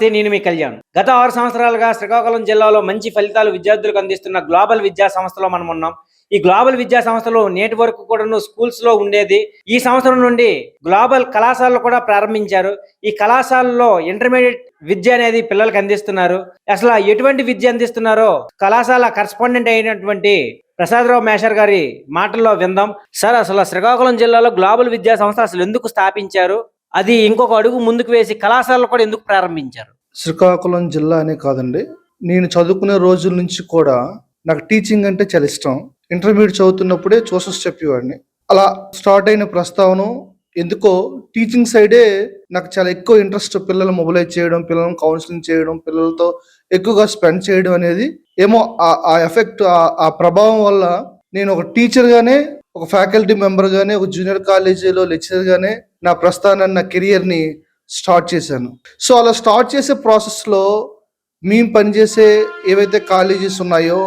నమస్తే నేను మీ కళ్యాణ్. గత ఆరు సంవత్సరాలుగా శ్రీకాకుళం జిల్లాలో మంచి ఫలితాలు విద్యార్థులకు అందిస్తున్న గ్లోబల్ విద్యా సంస్థలో మనం ఉన్నాం. ఈ గ్లోబల్ విద్యా సంస్థలో నేటి వరకు కూడాను స్కూల్స్లో ఉండేది. ఈ సంవత్సరం నుండి గ్లోబల్ కళాశాలలు కూడా ప్రారంభించారు. ఈ కళాశాలలో ఇంటర్మీడియట్ విద్య అనేది పిల్లలకు అందిస్తున్నారు. అసలు ఎటువంటి విద్య అందిస్తున్నారో కళాశాల కరస్పాండెంట్ అయినటువంటి ప్రసాదరావు మేషర్ గారి మాటల్లో విందాం. సార్ అసలు శ్రీకాకుళం జిల్లాలో గ్లోబల్ విద్యా సంస్థ అసలు ఎందుకు స్థాపించారు? అది ఇంకొక అడుగు ముందుకు వేసి కళాశాలలు కూడా ఎందుకు ప్రారంభించారు? శ్రీకాకుళం జిల్లా అనే కాదండి. నేను చదువుకునే రోజుల నుంచి కూడా నాకు టీచింగ్ అంటే చాలా ఇష్టం. ఇంటర్మీడియట్ చదువుతున్నప్పుడే చూసెస్ చెప్పేవాడిని. అలా స్టార్ట్ అయిన ప్రస్తావన ఎందుకో టీచింగ్ సైడే నాకు చాలా ఎక్కువ ఇంట్రెస్ట్ పిల్లలు మొబిలైజ్ చేయడం పిల్లలను కౌన్సిలింగ్ చేయడం పిల్లలతో ఎక్కువగా స్పెండ్ చేయడం అనేది ఏమో ఆ- ఆ ఎఫెక్ట్ ఆ ప్రభావం వల్ల నేను ఒక టీచర్గానే ఒక ఫ్యాకల్టీ మెంబర్గానే ఒక జూనియర్ కాలేజీలో లెక్చరర్గానే నా ప్రస్థానాన్ని నా కెరియర్ని స్టార్ట్ చేశాను. సో అలా స్టార్ట్ చేసే ప్రాసెస్లో మేము పనిచేసే ఏవైతే కాలేజెస్ ఉన్నాయో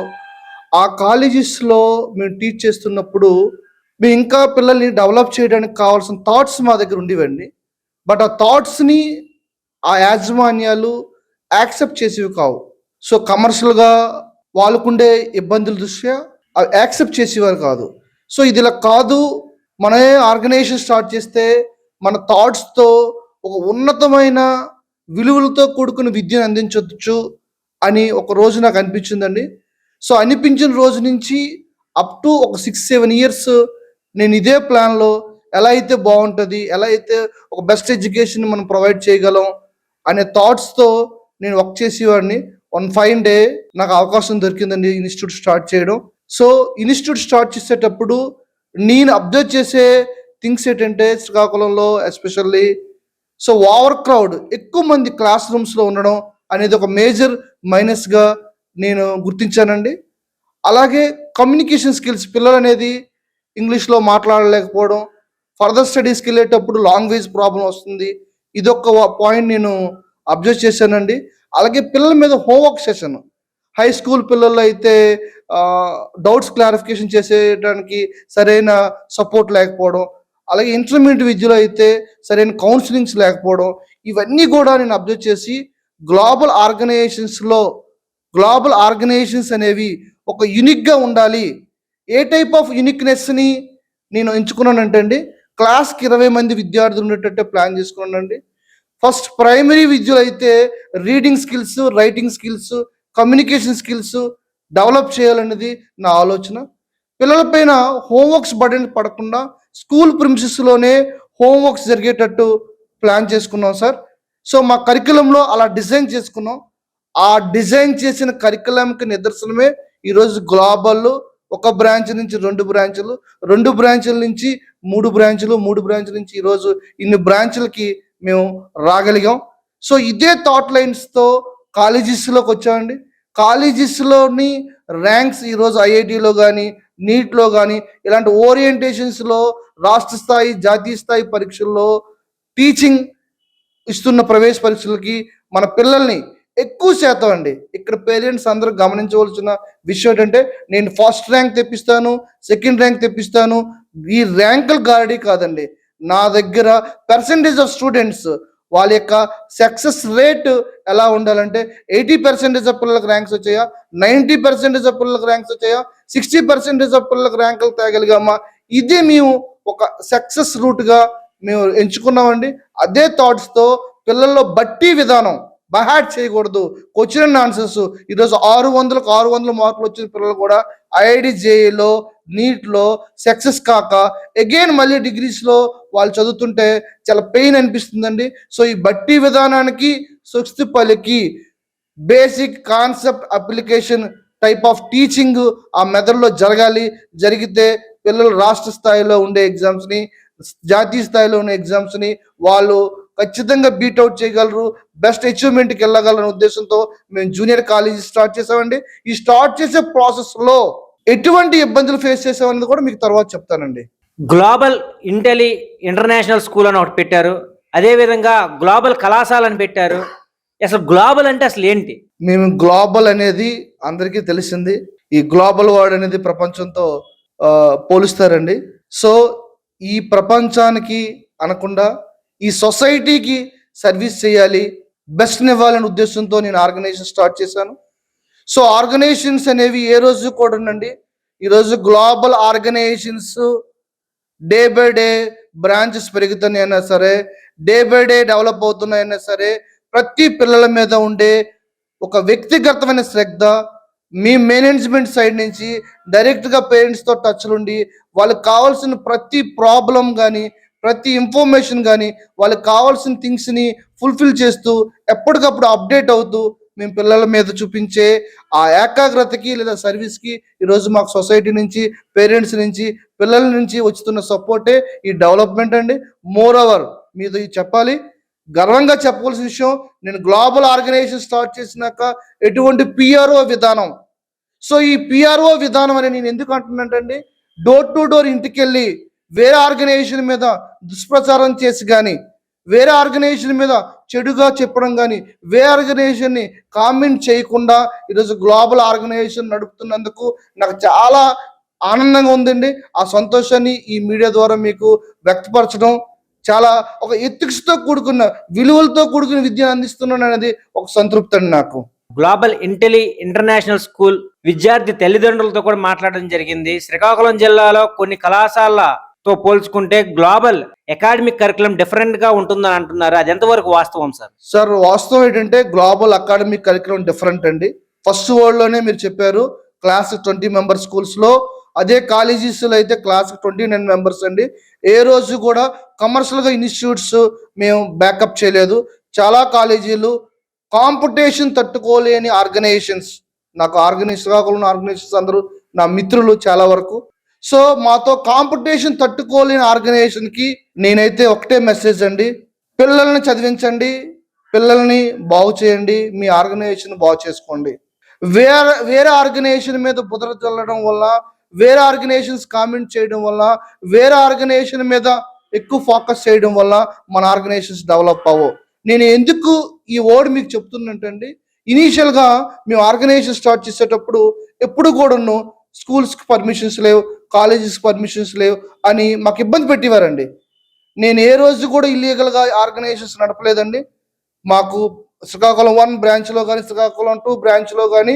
ఆ కాలేజెస్లో మేము టీచ్ చేస్తున్నప్పుడు మేము ఇంకా పిల్లల్ని డెవలప్ చేయడానికి కావాల్సిన థాట్స్ మా దగ్గర ఉండేవండి. బట్ ఆ థాట్స్ని ఆ యాజమాన్యాలు యాక్సెప్ట్ చేసేవి కావు. సో కమర్షియల్గా వాళ్ళకుండే ఇబ్బందుల దృష్ట్యా అవి యాక్సెప్ట్ చేసేవారు కాదు. సో ఇది ఇలా కాదు మనమే ఆర్గనైజేషన్ స్టార్ట్ చేస్తే మన థాట్స్తో ఒక ఉన్నతమైన విలువలతో కూడుకున్న విద్యను అందించవచ్చు అని ఒక రోజు నాకు అనిపించిందండి. సో అనిపించిన రోజు నుంచి అప్ టు ఒక సిక్స్ సెవెన్ ఇయర్స్ నేను ఇదే ప్లాన్లో ఎలా అయితే బాగుంటుంది ఎలా అయితే ఒక బెస్ట్ ఎడ్యుకేషన్ మనం ప్రొవైడ్ చేయగలం అనే థాట్స్తో నేను వర్క్ చేసేవాడిని. వన్ ఫైన్ డే నాకు అవకాశం దొరికిందండి ఇన్స్టిట్యూట్ స్టార్ట్ చేయడం. సో ఇన్స్టిట్యూట్ స్టార్ట్ చేసేటప్పుడు నేను అబ్జర్వ్ చేసే థింగ్స్ ఏంటంటే శ్రీకాకుళంలో ఎస్పెషల్లీ సో ఓవర్ క్రౌడ్ ఎక్కువ మంది క్లాస్ రూమ్స్లో ఉండడం అనేది ఒక మేజర్ మైనస్గా నేను గుర్తించానండి. అలాగే కమ్యూనికేషన్ స్కిల్స్ పిల్లలు అనేది ఇంగ్లీష్లో మాట్లాడలేకపోవడం ఫర్దర్ స్టడీస్కి వెళ్ళేటప్పుడు లాంగ్వేజ్ ప్రాబ్లం వస్తుంది ఇదొక పాయింట్ నేను అబ్జర్వ్ చేశానండి. అలాగే పిల్లల మీద హోంవర్క్ సెషన్ హై స్కూల్ పిల్లల్లో అయితే డౌట్స్ క్లారిఫికేషన్ చేసేయడానికి సరైన సపోర్ట్ లేకపోవడం అలాగే ఇంటర్మీడియట్ విద్యలో అయితే సరైన కౌన్సిలింగ్స్ లేకపోవడం ఇవన్నీ కూడా నేను అబ్జర్వ్ చేసి గ్లోబల్ ఆర్గనైజేషన్స్లో గ్లోబల్ ఆర్గనైజేషన్స్ అనేవి ఒక యునిక్గా ఉండాలి. ఏ టైప్ ఆఫ్ యునిక్నెస్ని నేను ఎంచుకున్నానంటే అండి క్లాస్కి ఇరవై మంది విద్యార్థులు ఉండేటట్టు ప్లాన్ చేసుకున్నానండి. ఫస్ట్ ప్రైమరీ విద్యలో అయితే reading skills writing skills communication skills develop చేయాలనేది నా ఆలోచన. పిల్లలపైన హోంవర్క్స్ బర్డెన్ పడకుండా స్కూల్ ప్రిన్సిస్లోనే హోంవర్క్స్ జరిగేటట్టు ప్లాన్ చేసుకున్నాం సార్. సో మా కరికులంలో అలా డిజైన్ చేసుకున్నాం. ఆ డిజైన్ చేసిన కరికులంకి నిదర్శనమే ఈరోజు గ్లోబల్. ఒక బ్రాంచ్ నుంచి రెండు బ్రాంచులు రెండు బ్రాంచ్ల నుంచి మూడు బ్రాంచులు మూడు బ్రాంచుల నుంచి ఈరోజు ఇన్ని బ్రాంచులకి మేము రాగలిగాం. సో ఇదే థాట్ లైన్స్తో కాలేజెస్లోకి వచ్చామండి. కాలేజెస్లోని ర్యాంక్స్ ఈరోజు ఐఐటిలో కానీ నీట్లో కానీ ఇలాంటి ఓరియంటేషన్స్లో రాష్ట్ర స్థాయి జాతీయ స్థాయి పరీక్షల్లో టీచింగ్ ఇస్తున్న ప్రవేశ పరీక్షలకి మన పిల్లల్ని ఎక్కువ శాతం అండి. ఇక్కడ పేరెంట్స్ అందరూ గమనించవలసిన విషయం ఏంటంటే నేను ఫస్ట్ ర్యాంక్ తెప్పిస్తాను సెకండ్ ర్యాంక్ తెప్పిస్తాను. ఈ ర్యాంకులు గారడీ కాదండి. నా దగ్గర పర్సంటేజ్ ఆఫ్ స్టూడెంట్స్ వాళ్ళ యొక్క సక్సెస్ రేట్ ఎలా ఉండాలంటే ఎయిటీ పర్సెంటేజ్ ఆఫ్ పిల్లలకు ర్యాంక్స్ వచ్చాయా? నైంటీ పర్సెంటేజ్ ఆఫ్ పిల్లలకు ర్యాంక్స్ వచ్చాయా? సిక్స్టీ పర్సెంటేజ్ ఆఫ్ పిల్లలకు ర్యాంకులు తేగలిగామా? ఇది మేము ఒక సక్సెస్ రూట్గా మేము ఎంచుకున్నామండి. అదే థాట్స్తో పిల్లల్లో బట్టి విధానం బహాట్ చేయకూడదు. క్వశ్చన్ అండ్ ఆన్సర్స్ ఈరోజు ఆరు వందలకు ఆరు వందల మార్కులు వచ్చిన పిల్లలు కూడా ఐఐడి జేఈలో నీట్లో సక్సెస్ కాక అగైన్ మళ్ళీ డిగ్రీస్లో వాళ్ళు చదువుతుంటే చాలా పెయిన్ అనిపిస్తుందండి. సో ఈ బట్టి విధానానికి సుస్థి పలికి basic concept application type of teaching ఆ మెథడ్లో జరగాలి. జరిగితే పిల్లలు రాష్ట్ర స్థాయిలో ఉండే ఎగ్జామ్స్ని జాతీయ స్థాయిలో ఉన్న ఎగ్జామ్స్ని వాళ్ళు ఖచ్చితంగా బీట్అవుట్ చేయగలరు. బెస్ట్ అచీవ్మెంట్కి వెళ్ళగలరనే ఉద్దేశంతో మేము జూనియర్ కాలేజీ స్టార్ట్ చేసామండి ఈ స్టార్ట్ చేసే ప్రాసెస్లో ఎటువంటి ఇబ్బందులు ఫేస్ చేసామనేది కూడా మీకు తర్వాత చెప్తానండి. గ్లోబల్ ఇంటెలి ఇంటర్నేషనల్ స్కూల్ అని ఒకటి పెట్టారు. అదేవిధంగా గ్లోబల్ కళాశాల అని పెట్టారు. అసలు గ్లోబల్ అంటే అసలు ఏంటి? మేము గ్లోబల్ అనేది అందరికీ తెలిసింది. ఈ గ్లోబల్ వర్డ్ అనేది ప్రపంచంతో పోలుస్తారండి. సో ఈ ప్రపంచానికి అనకుండా ఈ సొసైటీకి సర్వీస్ చేయాలి బెస్ట్ని ఇవ్వాలనే ఉద్దేశంతో నేను ఆర్గనైజేషన్ స్టార్ట్ చేశాను. సో ఆర్గనైజేషన్స్ అనేవి ఏ రోజు కూడా ఉండండి ఈరోజు global organizations day by day branches పెరుగుతున్నాయన్నా సరే డే బై డే డెవలప్ అవుతున్నాయన్నా సరే ప్రతి పిల్లల మీద ఉండే ఒక వ్యక్తిగతమైన శ్రద్ధ మీ మేనేజ్మెంట్ సైడ్ నుంచి డైరెక్ట్గా పేరెంట్స్తో టచ్లు ఉండి వాళ్ళకి కావాల్సిన ప్రతి ప్రాబ్లం కానీ ప్రతి ఇన్ఫర్మేషన్ కానీ వాళ్ళకి కావాల్సిన థింగ్స్ని ఫుల్ఫిల్ చేస్తూ ఎప్పటికప్పుడు అప్డేట్ అవుతూ మేము పిల్లల మీద చూపించే ఆ ఏకాగ్రతకి లేదా సర్వీస్కి ఈరోజు మాకు సొసైటీ నుంచి పేరెంట్స్ నుంచి పిల్లల నుంచి వస్తున్న సపోర్టే ఈ డెవలప్మెంట్ అండి. మోర్ ఓవర్ మీతో చెప్పాలి. గర్వంగా చెప్పవలసిన విషయం నేను గ్లోబల్ ఆర్గనైజేషన్ స్టార్ట్ చేసినాక ఎటువంటి పిఆర్ఓ విధానం. సో ఈ పిఆర్ఓ విధానం అని నేను ఎందుకు అంటున్నానంటే డోర్ టు డోర్ ఇంటికి వెళ్ళి వేరే ఆర్గనైజేషన్ మీద దుష్ప్రచారం చేసి కానీ వేరే ఆర్గనైజేషన్ మీద చెడుగా చెప్పడం కానీ వే ఆర్గనైజేషన్ని కామెంట్ చేయకుండా ఈరోజు గ్లోబల్ ఆర్గనైజేషన్ నడుపుతున్నందుకు నాకు చాలా ఆనందంగా ఉందండి. ఆ సంతోషాన్ని ఈ మీడియా ద్వారా మీకు వ్యక్తపరచడం చాలా ఒక ఎత్తిక్స్తో కూడుకున్న విలువలతో కూడుకున్న విద్యను అందిస్తున్నాను అనేది ఒక సంతృప్తి అండి నాకు. గ్లోబల్ ఇంటెలి ఇంటర్నేషనల్ స్కూల్ విద్యార్థి తల్లిదండ్రులతో కూడా మాట్లాడడం జరిగింది. శ్రీకాకుళం జిల్లాలో కొన్ని తో పోల్చుకుంటే గ్లోబల్ అకాడమిక్ కరికులం డిఫరెంట్గా ఉంటుందని అంటున్నారు. అది ఎంతవరకు వాస్తవం సార్? సార్ వాస్తవం ఏంటంటే గ్లోబల్ అకాడమిక్ కరికులం డిఫరెంట్ అండి. ఫస్ట్ వరల్డ్లోనే మీరు చెప్పారు క్లాస్ ట్వంటీ మెంబర్ స్కూల్స్లో. అదే కాలేజెస్లో అయితే క్లాస్ ట్వంటీ నైన్ మెంబర్స్ అండి. ఏ రోజు కూడా కమర్షియల్గా ఇన్స్టిట్యూట్స్ మేము బ్యాకప్ చేయలేదు. చాలా కాలేజీలు కాంపిటీషన్ తట్టుకోలేని ఆర్గనైజేషన్స్. నాకు ఆర్గనైజ్ కాకుండా ఆర్గనైజేషన్స్ అందరూ నా మిత్రులు చాలా వరకు. సో మాతో కాంపిటీషన్ తట్టుకోలేని ఆర్గనైజేషన్కి నేనైతే ఒకటే మెసేజ్ అండి. పిల్లల్ని చదివించండి. పిల్లల్ని బాగు చేయండి. మీ ఆర్గనైజేషన్ బాగు చేసుకోండి. వేరే వేరే ఆర్గనైజేషన్ మీద బుధర చల్లడం వల్ల వేరే ఆర్గనైజేషన్స్ కామెంట్ చేయడం వల్ల వేరే ఆర్గనైజేషన్ మీద ఎక్కువ ఫోకస్ చేయడం వల్ల మన ఆర్గనైజేషన్స్ డెవలప్ అవ్వవు. నేను ఎందుకు ఈ వర్డ్ మీకు చెప్తున్నట్టండి ఇనీషియల్గా మేము ఆర్గనైజేషన్ స్టార్ట్ చేసేటప్పుడు ఎప్పుడు కూడాను స్కూల్స్కి పర్మిషన్స్ లేవు. కాలేజెస్ పర్మిషన్స్ లేవు అని మాకు ఇబ్బంది పెట్టేవారండి. నేను ఏ రోజు కూడా ఇల్లీగల్గా ఆర్గనైజేషన్స్ నడపలేదండి. మాకు శ్రీకాకుళం వన్ బ్రాంచ్లో కానీ శ్రీకాకుళం టూ బ్రాంచ్లో కానీ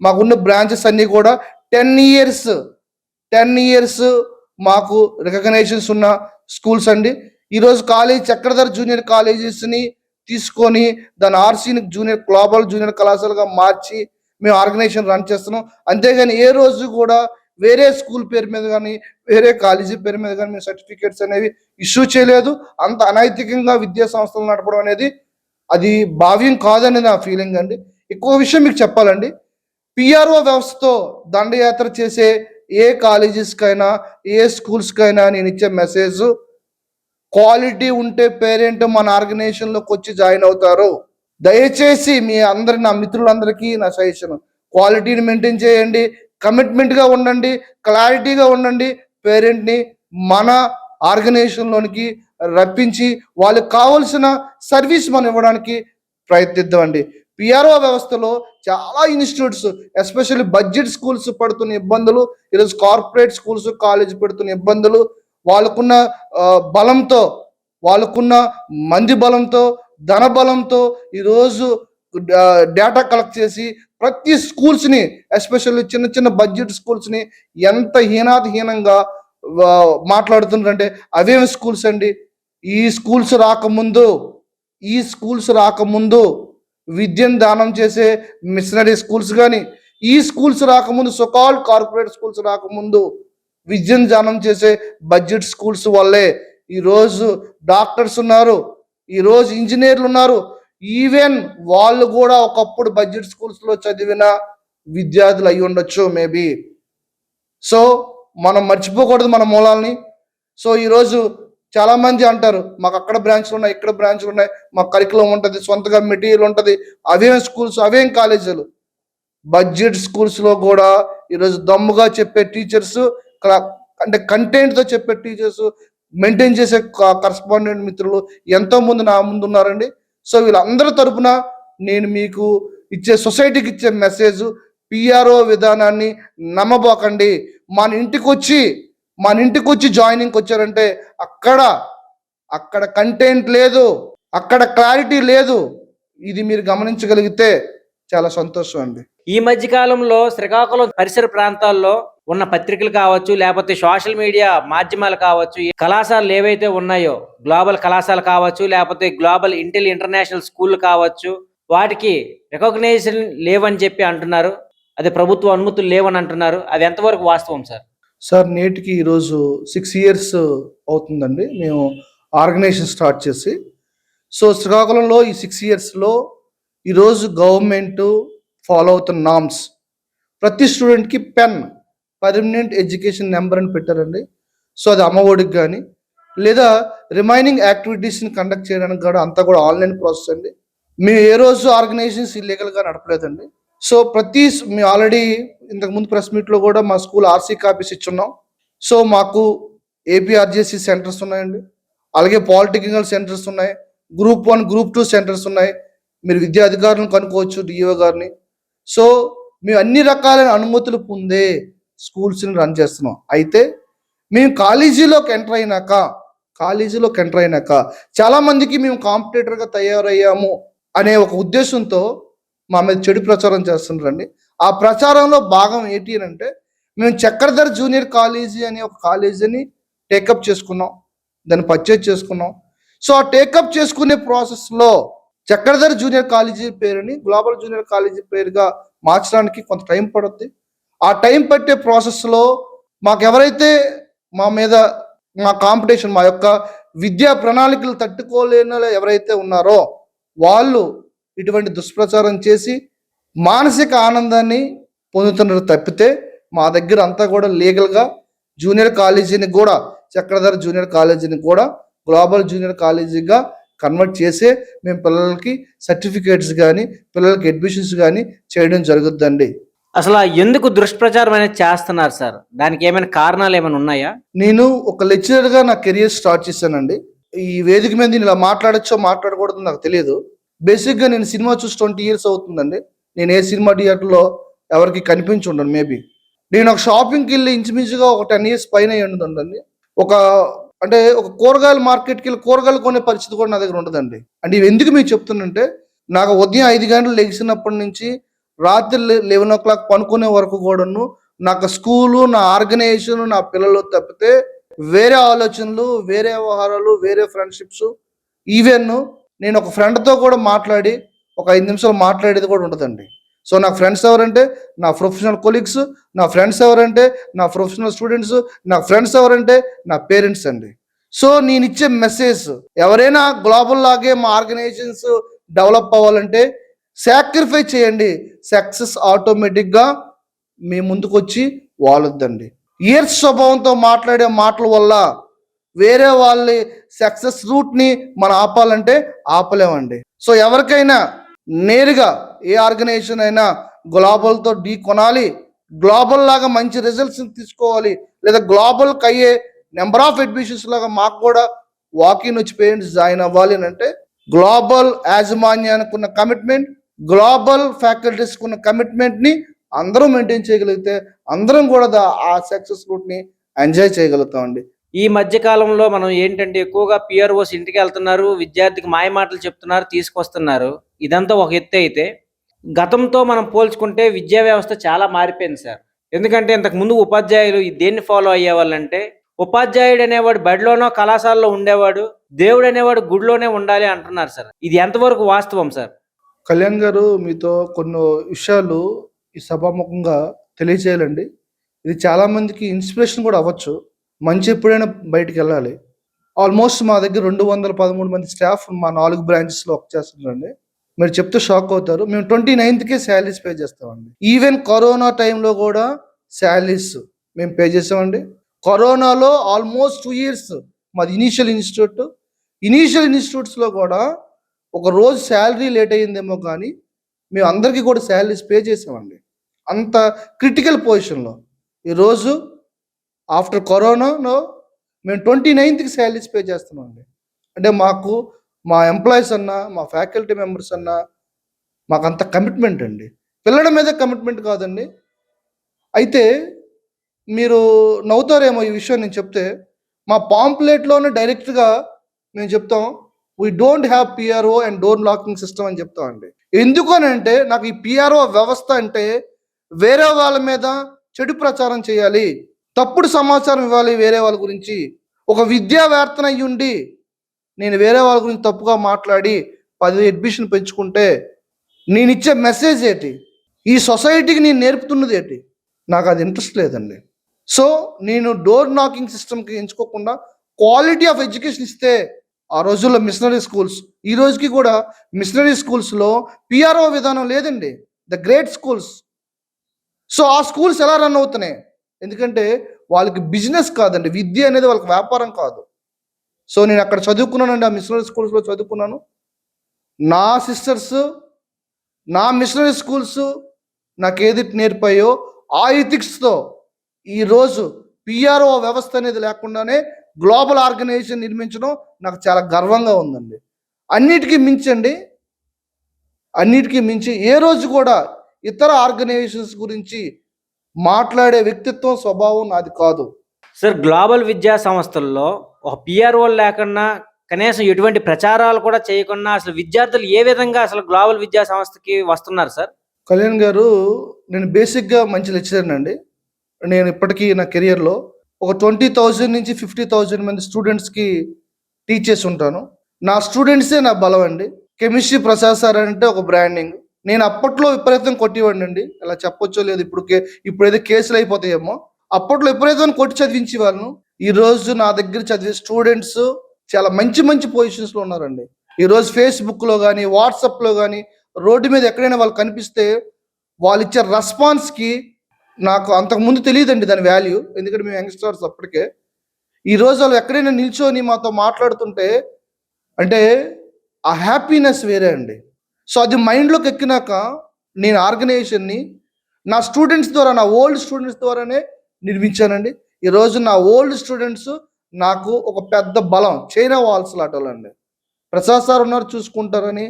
మాకున్న బ్రాంచెస్ అన్నీ కూడా టెన్ ఇయర్స్ టెన్ ఇయర్స్ మాకు రికగ్నైజేషన్స్ ఉన్న స్కూల్స్ అండి. ఈరోజు కాలేజ్ చక్రధర్ జూనియర్ కాలేజెస్ని తీసుకొని దాని ఆర్సీని జూనియర్ గ్లోబల్ జూనియర్ కళాశాలగా మార్చి మేము ఆర్గనైజేషన్ రన్ చేస్తున్నాం. అంతేగాని ఏ రోజు కూడా వేరే స్కూల్ పేరు మీద కానీ వేరే కాలేజీ పేరు మీద కానీ మేము సర్టిఫికేట్స్ అనేవి ఇష్యూ చేయలేదు. అంత అనైతికంగా విద్యా సంస్థలు నడపడం అనేది అది భావ్యం కాదనేది నా ఫీలింగ్ అండి. ఎక్కువ విషయం మీకు చెప్పాలండి. పిఆర్ఓ వ్యవస్థతో దండయాత్ర చేసే ఏ కాలేజెస్కైనా ఏ స్కూల్స్కైనా నేను ఇచ్చే మెసేజ్ క్వాలిటీ ఉంటే పేరెంట్ మన ఆర్గనైజేషన్లోకి వచ్చి జాయిన్ అవుతారు. దయచేసి మీ అందరి నా మిత్రులందరికీ నా సజెషన్. క్వాలిటీని మెయింటైన్ చేయండి. కమిట్మెంట్గా ఉండండి క్లారిటీగా ఉండండి పేరెంట్ని మన ఆర్గనైజేషన్లోనికి రప్పించి వాళ్ళకి కావాల్సిన సర్వీస్ మనం ఇవ్వడానికి ప్రయత్నిద్దామండి. పిఆర్ఓ వ్యవస్థలో చాలా ఇన్స్టిట్యూట్స్ ఎస్పెషల్లీ బడ్జెట్ స్కూల్స్ పడుతున్న ఇబ్బందులు ఈరోజు కార్పొరేట్ స్కూల్స్ కాలేజ్ పెడుతున్న ఇబ్బందులు వాళ్ళకున్న బలంతో వాళ్ళకున్న మంది బలంతో ధన బలంతో ఈరోజు డేటా కలెక్ట్ చేసి ప్రతి స్కూల్స్ని ఎస్పెషల్లీ చిన్న చిన్న బడ్జెట్ స్కూల్స్ని ఎంత హీనాతి హీనంగా మాట్లాడుతున్నారంటే అవేం స్కూల్స్ అండి. ఈ స్కూల్స్ రాకముందు ఈ స్కూల్స్ రాకముందు విద్యను దానం చేసే మిషనరీ స్కూల్స్ కానీ ఈ స్కూల్స్ రాకముందు సొకాల్ కార్పొరేట్ స్కూల్స్ రాకముందు విద్యను దానం చేసే బడ్జెట్ స్కూల్స్ వల్లే ఈరోజు డాక్టర్స్ ఉన్నారు ఈరోజు ఇంజనీర్లు ఉన్నారు ఈవెన్ వాళ్ళు కూడా ఒకప్పుడు బడ్జెట్ స్కూల్స్లో చదివిన విద్యార్థులు అయి ఉండొచ్చు మేబీ సో మనం మర్చిపోకూడదు మన మూలాల్ని. సో ఈరోజు చాలా మంది అంటారు మాకు అక్కడ బ్రాంచ్లు ఉన్నాయి ఇక్కడ బ్రాంచ్లు ఉన్నాయి మాకు కరికులం ఉంటుంది సొంతగా మెటీరియల్ ఉంటుంది అవేం స్కూల్స్ అవేం కాలేజీలు బడ్జెట్ స్కూల్స్లో కూడా ఈరోజు దమ్ముగా చెప్పే టీచర్స్ అంటే కంటెంట్తో చెప్పే టీచర్స్ మెయింటైన్ చేసే కరస్పాండెంట్ మిత్రులు ఎంతో మంది నా ముందు ఉన్నారండి. సో వీళ్ళందరి తరపున నేను మీకు ఇచ్చే సొసైటీకి ఇచ్చే మెసేజ్ పిఆర్ఓ విధానాన్ని నమ్మబోకండి. మన ఇంటికి వచ్చి మన ఇంటికి వచ్చి జాయినింగ్కి వచ్చారంటే అక్కడ అక్కడ కంటెంట్ లేదు అక్కడ క్లారిటీ లేదు. ఇది మీరు గమనించగలిగితే చాలా సంతోషం అండి. ఈ మధ్య కాలంలో శ్రీకాకుళం పరిసర ప్రాంతాల్లో ఉన్న పత్రికలు కావచ్చు లేకపోతే సోషల్ మీడియా మాధ్యమాలు కావచ్చు ఈ కళాశాలలు ఏవైతే ఉన్నాయో గ్లోబల్ కళాశాల కావచ్చు లేకపోతే గ్లోబల్ ఇంటెల్ ఇంటర్నేషనల్ స్కూల్ కావచ్చు వాటికి రికగ్నైజేషన్ లేవని చెప్పి అంటున్నారు. అది ప్రభుత్వ అనుమతులు లేవని అంటున్నారు. అది ఎంతవరకు వాస్తవం సార్? సార్ నేటికి ఈరోజు సిక్స్ ఇయర్స్ అవుతుందండి. మేము ఆర్గనైజేషన్ స్టార్ట్ చేసి సో శ్రీకాకుళంలో ఈ సిక్స్ ఇయర్స్లో ఈరోజు గవర్నమెంట్ ఫాలో అవుతున్న నామ్స్. ప్రతి స్టూడెంట్కి పెన్. పర్మనెంట్ ఎడ్యుకేషన్ నెంబర్ అని పెట్టారండి. సో అది అమ్మఒడికి కానీ లేదా రిమైనింగ్ యాక్టివిటీస్ని కండక్ట్ చేయడానికి కూడా అంతా కూడా ఆన్లైన్ ప్రాసెస్ అండి. మేము ఏ రోజు ఆర్గనైజేషన్స్ ఇల్లీగల్గా నడపలేదండి. సో ప్రతి మేము ఆల్రెడీ ఇంతకుముందు ప్రెస్ మీట్లో కూడా మా స్కూల్ ఆర్సీ కాపీస్ ఇచ్చున్నాం. సో మాకు ఏపీఆర్జేసి సెంటర్స్ ఉన్నాయండి. అలాగే పాలిటెక్నికల్ సెంటర్స్ ఉన్నాయి. Group one group two centers ఉన్నాయి. మీరు విద్యా అధికారులను కనుక్కోవచ్చు డిఓ గారిని. సో మేము అన్ని రకాలైన అనుమతులు పొందే స్కూల్స్ని రన్ చేస్తున్నాం. అయితే మేము కాలేజీలోకి ఎంటర్ అయినాక కాలేజీలోకి ఎంటర్ అయినాక చాలామందికి మేము కాంపిటేటర్గా తయారయ్యాము అనే ఒక ఉద్దేశంతో మా మీద చెడు ప్రచారం చేస్తున్నారండి ఆ ప్రచారంలో భాగం ఏంటి అని అంటే మేము చక్రధర్ జూనియర్ కాలేజీ అనే ఒక కాలేజీని టేకప్ చేసుకున్నాం. దాన్ని పర్చేజ్ చేసుకున్నాం. సో ఆ టేకప్ చేసుకునే ప్రాసెస్లో చక్రధర్ జూనియర్ కాలేజీ పేరుని గ్లోబల్ జూనియర్ కాలేజీ పేరుగా మార్చడానికి కొంత టైం పడుద్ది. ఆ టైం పట్టే ప్రాసెస్లో మాకు ఎవరైతే మా మీద మా కాంపిటీషన్ మా యొక్క విద్యా ప్రణాళికలు తట్టుకోలేని ఎవరైతే ఉన్నారో వాళ్ళు ఇటువంటి దుష్ప్రచారం చేసి మానసిక ఆనందాన్ని పొందుతున్నారు తప్పితే మా దగ్గర అంతా కూడా లీగల్గా జూనియర్ కాలేజీని కూడా చక్రధర జూనియర్ కాలేజీని కూడా గ్లోబల్ జూనియర్ కాలేజీగా కన్వర్ట్ చేసే మేము పిల్లలకి సర్టిఫికేట్స్ కానీ పిల్లలకి అడ్మిషన్స్ కానీ చేయడం జరుగుద్దండి. అసలు ఎందుకు దుష్ప్రచారం అనేది చేస్తున్నారు సార్? దానికి ఏమైనా కారణాలు ఏమైనా ఉన్నాయా? నేను ఒక లెక్చరర్గా నా కెరియర్ స్టార్ట్ చేశానండి. ఈ వేదిక మీద నేను ఇలా మాట్లాడచ్చో మాట్లాడకూడదు నాకు తెలియదు. బేసిక్గా నేను సినిమా చూసి ట్వంటీ ఇయర్స్ అవుతుందండి. నేను ఏ సినిమా థియేటర్లో ఎవరికి కనిపించి ఉండను మేబీ నేను ఒక షాపింగ్కి వెళ్ళి ఇంచుమించుగా ఒక టెన్ ఇయర్స్ పైన ఉండదండి. ఒక అంటే ఒక కూరగాయల మార్కెట్కి వెళ్ళి కూరగాయలు కొనే పరిస్థితి కూడా నా దగ్గర ఉండదండి. అంటే ఇవి ఎందుకు మీకు చెప్తున్నంటే నాకు ఉదయం ఐదు గంటలు లెగిసినప్పటి నుంచి రాత్రి లెవెన్ ఓ క్లాక్ పనుకునే వరకు కూడాను నాకు స్కూలు నా ఆర్గనైజేషన్ నా పిల్లలు తప్పితే వేరే ఆలోచనలు వేరే వ్యవహారాలు వేరే ఫ్రెండ్షిప్స్ ఈవెన్ నేను ఒక ఫ్రెండ్తో కూడా మాట్లాడి ఒక ఐదు నిమిషాలు మాట్లాడేది కూడా ఉండదండి. సో నా ఫ్రెండ్స్ ఎవరంటే నా ప్రొఫెషనల్ కొలీగ్స్ నా ఫ్రెండ్స్ ఎవరంటే నా ప్రొఫెషనల్ స్టూడెంట్స్ నా ఫ్రెండ్స్ ఎవరంటే నా పేరెంట్స్ అండి. సో నేను ఇచ్చే మెసేజ్ ఎవరైనా గ్లోబల్ లాగే మా ఆర్గనైజేషన్స్ డెవలప్ అవ్వాలంటే సాక్రిఫై చేయండి. సక్సెస్ ఆటోమేటిక్గా మీ ముందుకు వచ్చి వాలొద్దండి. ఇయర్స్ స్వభావంతో మాట్లాడే మాటల వల్ల వేరే వాళ్ళ సక్సెస్ రూట్ని మనం ఆపాలంటే ఆపలేమండి. సో ఎవరికైనా నేరుగా ఏ ఆర్గనైజేషన్ అయినా గ్లోబల్తో ఢీ కొనాలి. గ్లోబల్ లాగా మంచి రిజల్ట్స్ తీసుకోవాలి. లేదా గ్లోబల్కి అయ్యే నెంబర్ ఆఫ్ అడ్మిషన్స్ లాగా మాకు కూడా వాకింగ్ వచ్చి పేరెంట్స్ జాయిన్ అవ్వాలి అని అంటే గ్లోబల్ యాజమాన్యానికి ఉన్న కమిట్మెంట్ గ్లోబల్ ఫ్యాకల్టీస్కి ఉన్న కమిట్మెంట్ని అందరూ మెయింటైన్ చేయగలిగితే అందరం కూడా ఆ సక్సెస్ రూట్ని ఎంజాయ్ చేయగలుగుతామండి. ఈ మధ్య కాలంలో మనం ఏంటంటే ఎక్కువగా పిఆర్ఓస్ ఇంటికి వెళ్తున్నారు విద్యార్థికి మాయ మాటలు చెప్తున్నారు తీసుకొస్తున్నారు. ఇదంతా ఒక ఎత్తు అయితే గతంతో మనం పోల్చుకుంటే విద్యా వ్యవస్థ చాలా మారిపోయింది సార్. ఎందుకంటే ఇంతకు ముందు ఉపాధ్యాయులు దేన్ని ఫాలో అయ్యేవాళ్ళంటే ఉపాధ్యాయుడు అనేవాడు బడిలోనో కళాశాలలో ఉండేవాడు దేవుడు అనేవాడు గుడిలోనే ఉండాలి అంటున్నారు సార్. ఇది ఎంతవరకు వాస్తవం సార్? కళ్యాణ్ గారు మీతో కొన్ని విషయాలు ఈ సభాముఖంగా తెలియజేయాలండి ఇది చాలామందికి ఇన్స్పిరేషన్ కూడా అవ్వచ్చు. మంచి ఎప్పుడైనా బయటికి వెళ్ళాలి. ఆల్మోస్ట్ మా దగ్గర రెండు వందల పదమూడు మంది స్టాఫ్ మా నాలుగు బ్రాంచెస్లో వర్క్ చేస్తున్నారండి. మీరు చెప్తే షాక్ అవుతారు. మేము ట్వంటీ నైన్త్కే శాలరీస్ పే చేస్తామండి. ఈవెన్ కరోనా టైంలో కూడా శాలరీస్ మేము పే చేసామండి. కరోనాలో ఆల్మోస్ట్ టూ ఇయర్స్ మాది ఇనీషియల్ ఇన్స్టిట్యూట్. ఇనీషియల్ ఇన్స్టిట్యూట్స్లో కూడా ఒక రోజు శాలరీ లేట్ అయ్యిందేమో కానీ మేము అందరికీ కూడా శాలరీస్ పే చేసామండి. అంత క్రిటికల్ పొజిషన్లో. ఈరోజు ఆఫ్టర్ కరోనాలో మేము ట్వంటీ నైన్త్కి శాలరీస్ పే చేస్తున్నామండి. అంటే మాకు మా ఎంప్లాయీస్ అన్నా మా ఫ్యాకల్టీ మెంబర్స్ అన్నా మాకు అంత కమిట్మెంట్ అండి. పిల్లల మీద కమిట్మెంట్ కాదండి. అయితే మీరు నవ్వుతారేమో ఈ విషయం నేను చెప్తే మా పాంప్లెట్లోనే డైరెక్ట్గా మేము చెప్తాం we don't have PRO and door locking system అని చెప్తామండి. అంటే నాకు ఈ పిఆర్ఓ వ్యవస్థ అంటే వేరే వాళ్ళ మీద చెడు ప్రచారం చేయాలి తప్పుడు సమాచారం ఇవ్వాలి వేరే వాళ్ళ గురించి. ఒక విద్యావేత్తన అయ్యి ఉండి నేను వేరే వాళ్ళ గురించి తప్పుగా మాట్లాడి పది అడ్మిషన్ పెంచుకుంటే నేను ఇచ్చే మెసేజ్ ఏంటి? ఈ సొసైటీకి నేను నేర్పుతున్నది ఏంటి? నాకు అది ఇంట్రెస్ట్ లేదండి. సో నేను డోర్ నాకింగ్ సిస్టమ్కి ఎంచుకోకుండా క్వాలిటీ ఆఫ్ ఎడ్యుకేషన్ ఇస్తే ఆ రోజుల్లో మిషనరీ స్కూల్స్ ఈ రోజుకి కూడా మిషనరీ స్కూల్స్లో పిఆర్ఓ విధానం లేదండి. The great schools. సో ఆ స్కూల్స్ ఎలా రన్ అవుతున్నాయి? ఎందుకంటే వాళ్ళకి బిజినెస్ కాదండి. విద్య అనేది వాళ్ళకి వ్యాపారం కాదు. సో నేను అక్కడ చదువుకున్నానండి. ఆ మిషనరీ స్కూల్స్లో చదువుకున్నాను. నా సిస్టర్స్ నా మిషనరీ స్కూల్స్ నాకు ఏది నేర్పాయో ఆ ఎథిక్స్తో ఈరోజు పిఆర్ఓ వ్యవస్థ అనేది లేకుండానే గ్లోబల్ ఆర్గనైజేషన్ నిర్మించడం నాకు చాలా గర్వంగా ఉందండి. అన్నిటికీ మించండి. అన్నిటికీ మించి ఏ రోజు కూడా ఇతర ఆర్గనైజేషన్స్ గురించి మాట్లాడే వ్యక్తిత్వం స్వభావం నాది కాదు. సార్ గ్లోబల్ విద్యా సంస్థల్లో ఒక పిఆర్ఓ లేకుండా కనీసం ఎటువంటి ప్రచారాలు కూడా చేయకుండా అసలు విద్యార్థులు ఏ విధంగా అసలు గ్లోబల్ విద్యా సంస్థకి వస్తున్నారు సార్? కళ్యాణ్ గారు నేను బేసిక్గా మంచి లెక్చరర్ అండి. నేను ఇప్పటికీ నా కెరియర్లో ఒక ట్వంటీ థౌజండ్ నుంచి ఫిఫ్టీ థౌజండ్ మంది స్టూడెంట్స్కి టీచ్ చేసి ఉంటాను. నా స్టూడెంట్సే నా బలం అండి. కెమిస్ట్రీ ప్రసాద్ సార్ అంటే ఒక బ్రాండింగ్ నేను అప్పట్లో విపరీతం కొట్టివ్వండి అండి. అలా చెప్పొచ్చో లేదు ఇప్పుడు కే- ఇప్పుడు ఏదో కేసులు అయిపోతాయేమో. అప్పట్లో విపరీతం కొట్టి చదివించి వాళ్ళను ఈ రోజు నా దగ్గర చదివే స్టూడెంట్స్ చాలా మంచి మంచి పొజిషన్స్లో ఉన్నారండి. ఈరోజు ఫేస్బుక్లో కానీ వాట్సాప్లో కానీ రోడ్డు మీద ఎక్కడైనా వాళ్ళు కనిపిస్తే వాళ్ళు ఇచ్చే రెస్పాన్స్కి నాకు అంతకుముందు తెలియదండి దాని వాల్యూ ఎందుకంటే మేము యంగ్స్టర్స్ అప్పటికే. ఈ రోజు వాళ్ళు ఎక్కడైనా నిల్చొని మాతో మాట్లాడుతుంటే అంటే ఆ హ్యాపీనెస్ వేరే అండి. సో అది మైండ్లోకి ఎక్కినాక నేను ఆర్గనైజేషన్ని నా స్టూడెంట్స్ ద్వారా నా ఓల్డ్ స్టూడెంట్స్ ద్వారానే నిర్మించానండి. ఈరోజు నా ఓల్డ్ స్టూడెంట్స్ నాకు ఒక పెద్ద బలం చైనా వాల్స్ లాటోళ్ళండి ప్రసాద్ సార్ ఉన్నారు చూసుకుంటారని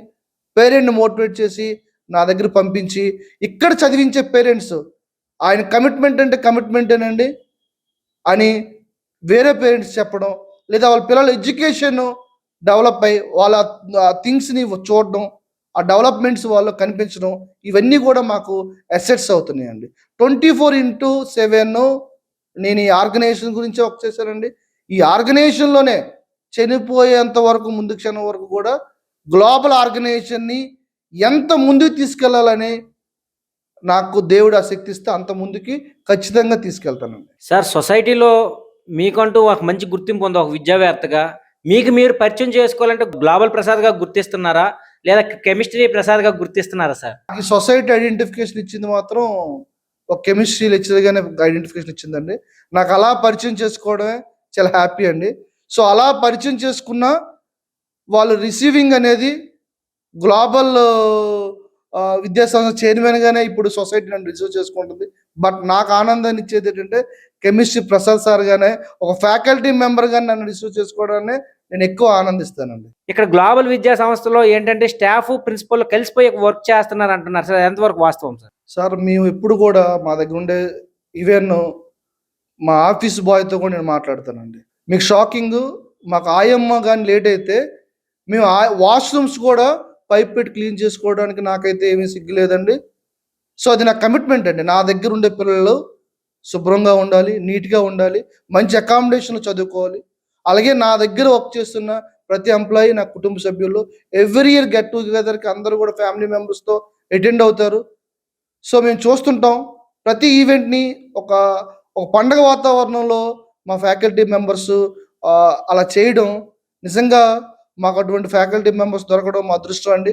పేరెంట్ని మోటివేట్ చేసి నా దగ్గర పంపించి ఇక్కడ చదివించే పేరెంట్స్ ఆయన కమిట్మెంట్ అంటే కమిట్మెంటేనండి అని వేరే పేరెంట్స్ చెప్పడం లేదా వాళ్ళ పిల్లల ఎడ్యుకేషన్ డెవలప్ అయ్యి వాళ్ళ థింగ్స్ని చూడడం ఆ డెవలప్మెంట్స్ వాళ్ళు కనిపించడం ఇవన్నీ కూడా మాకు అసెట్స్ అవుతున్నాయండి. ట్వంటీ ఫోర్ ఇంటూ సెవెన్ నేను ఈ ఆర్గనైజేషన్ గురించి వర్క్ చేశానండి. ఈ ఆర్గనైజేషన్లోనే చనిపోయేంత వరకు ముందు క్షణం వరకు కూడా గ్లోబల్ ఆర్గనైజేషన్ని ఎంత ముందుకు తీసుకెళ్ళాలని నాకు దేవుడు ఆ శక్తి ఇస్తే అంత ముందుకి ఖచ్చితంగా తీసుకెళ్తానండి. సార్ సొసైటీలో మీకంటూ ఒక మంచి గుర్తింపు ఉంది ఒక విద్యావేత్తగా. మీకు మీరు పరిచయం చేసుకోవాలంటే గ్లోబల్ ప్రసాద్గా గుర్తిస్తున్నారా? లేదా కెమిస్ట్రీ ప్రసాద్గా గుర్తిస్తున్నారా సార్? ఈ సొసైటీ ఐడెంటిఫికేషన్ ఇచ్చింది మాత్రం ఒక కెమిస్ట్రీ లెక్చర్గానే ఐడెంటిఫికేషన్ ఇచ్చిందండి. నాకు అలా పరిచయం చేసుకోవడమే చాలా హ్యాపీ అండి. సో అలా పరిచయం చేసుకున్న వాళ్ళు రిసీవింగ్ అనేది గ్లోబల్ విద్యా సంస్థ చైర్మన్గానే ఇప్పుడు సొసైటీ నన్ను రిసీవ్ చేసుకుంటుంది. బట్ నాకు ఆనందాన్ని ఇచ్చేది ఏంటంటే కెమిస్ట్రీ ప్రసాద్ సార్ గానే ఒక ఫ్యాకల్టీ మెంబర్గా నన్ను రిసీవ్ చేసుకోవడాన్ని నేను ఎక్కువ ఆనందిస్తానండి. ఇక్కడ గ్లోబల్ విద్యా సంస్థలో ఏంటంటే స్టాఫ్ ప్రిన్సిపల్ కలిసిపోయి వర్క్ చేస్తున్నారు అంటున్నారు. సార్ ఎంతవరకు వాస్తవం సార్? సార్ మేము ఎప్పుడు కూడా మా దగ్గర ఉండే ఈవెన్ మా ఆఫీస్ బాయ్తో కూడా నేను మాట్లాడతానండి. మీకు షాకింగ్ మాకు ఆయమ్మ కానీ లేట్ అయితే మేము వాష్రూమ్స్ కూడా పైప్ పెట్టి క్లీన్ చేసుకోవడానికి నాకైతే ఏమీ సిగ్గులేదండి. సో అది నా కమిట్మెంట్ అండి. నా దగ్గర ఉండే పిల్లలు శుభ్రంగా ఉండాలి నీట్గా ఉండాలి మంచి అకామిడేషన్లో చదువుకోవాలి. అలాగే నా దగ్గర వర్క్ చేస్తున్న ప్రతి ఎంప్లాయీ నా కుటుంబ సభ్యులు ఎవ్రీ ఇయర్ గెట్ టుగెదర్కి అందరూ కూడా ఫ్యామిలీ మెంబర్స్తో అటెండ్ అవుతారు. సో మేము చూస్తుంటాం. ప్రతి ఈవెంట్ని ఒక ఒక పండగ వాతావరణంలో మా ఫ్యాకల్టీ మెంబర్స్ అలా చేయడం నిజంగా మాకు అటువంటి ఫ్యాకల్టీ మెంబర్స్ దొరకడం మా అదృష్టం అండి.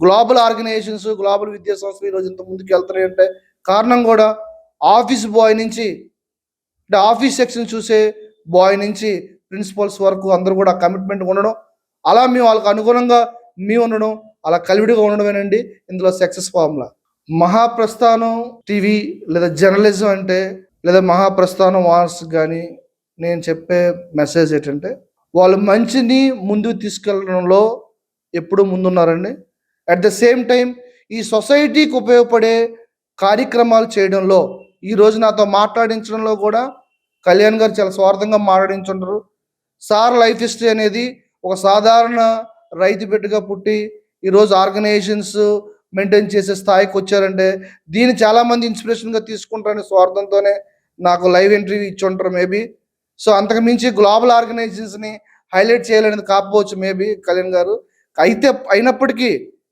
గ్లోబల్ ఆర్గనైజేషన్స్ గ్లోబల్ విద్యా సంస్థలు ఈరోజు ఇంత ముందుకు వెళ్తున్నాయి అంటే కారణం కూడా ఆఫీస్ బాయ్ నుంచి అంటే ఆఫీస్ సెక్షన్ చూసే బాయ్ నుంచి ప్రిన్సిపల్స్ వరకు అందరూ కూడా కమిట్మెంట్ ఉండడం అలా మేము వాళ్ళకి అనుగుణంగా మీ ఉండడం అలా కలివిడిగా ఉండడమేనండి ఇందులో సక్సెస్ ఫార్ములా. మహాప్రస్థానం టీవీ లేదా జర్నలిజం అంటే లేదా మహాప్రస్థానం వార్స్ కానీ నేను చెప్పే మెసేజ్ ఏంటంటే వాళ్ళు మంచిని ముందుకు తీసుకెళ్ళడంలో ఎప్పుడూ ముందున్నారండి? అట్ ద సేమ్ టైం ఈ సొసైటీకి ఉపయోగపడే కార్యక్రమాలు చేయడంలో ఈ రోజు నాతో మాట్లాడించడంలో కూడా కళ్యాణ్ గారు చాలా స్వార్థంగా మాట్లాడించుంటారు. సార్ లైఫ్ హిస్టరీ అనేది ఒక సాధారణ రైతు బిడ్డగా పుట్టి ఈరోజు ఆర్గనైజేషన్స్ మెయింటైన్ చేసే స్థాయికి వచ్చారంటే దీన్ని చాలామంది ఇన్స్పిరేషన్గా తీసుకుంటారని స్వార్థంతోనే నాకు లైవ్ ఎంట్రీ ఇచ్చి ఉంటారు మేబీ. సో అంతకు మించి గ్లోబల్ ఆర్గనైజేషన్స్ని హైలైట్ చేయాలనేది కాకపోవచ్చు మేబీ కళ్యాణ్ గారు. అయితే అయినప్పటికీ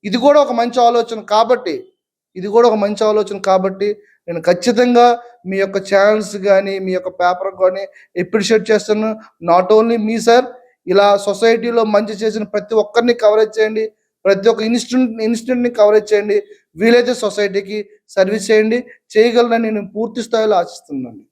ఇది కూడా ఒక మంచి ఆలోచన కాబట్టి ఇది కూడా ఒక మంచి ఆలోచన కాబట్టి నేను ఖచ్చితంగా మీ యొక్క ఛానల్స్ కానీ మీ యొక్క పేపర్ కానీ ఎప్రిషియేట్ చేస్తాను. నాట్ ఓన్లీ మీ సార్ ఇలా సొసైటీలో మంచి చేసిన ప్రతి ఒక్కరిని కవరేజ్ చేయండి. ప్రతి ఒక్క ఇన్స్టిట్యూట్ ఇన్స్టిట్యూట్ని కవరేజ్ చేయండి. వీలైతే సొసైటీకి సర్వీస్ చేయండి. చేయగలరని నేను పూర్తి స్థాయిలో ఆశిస్తున్నాను.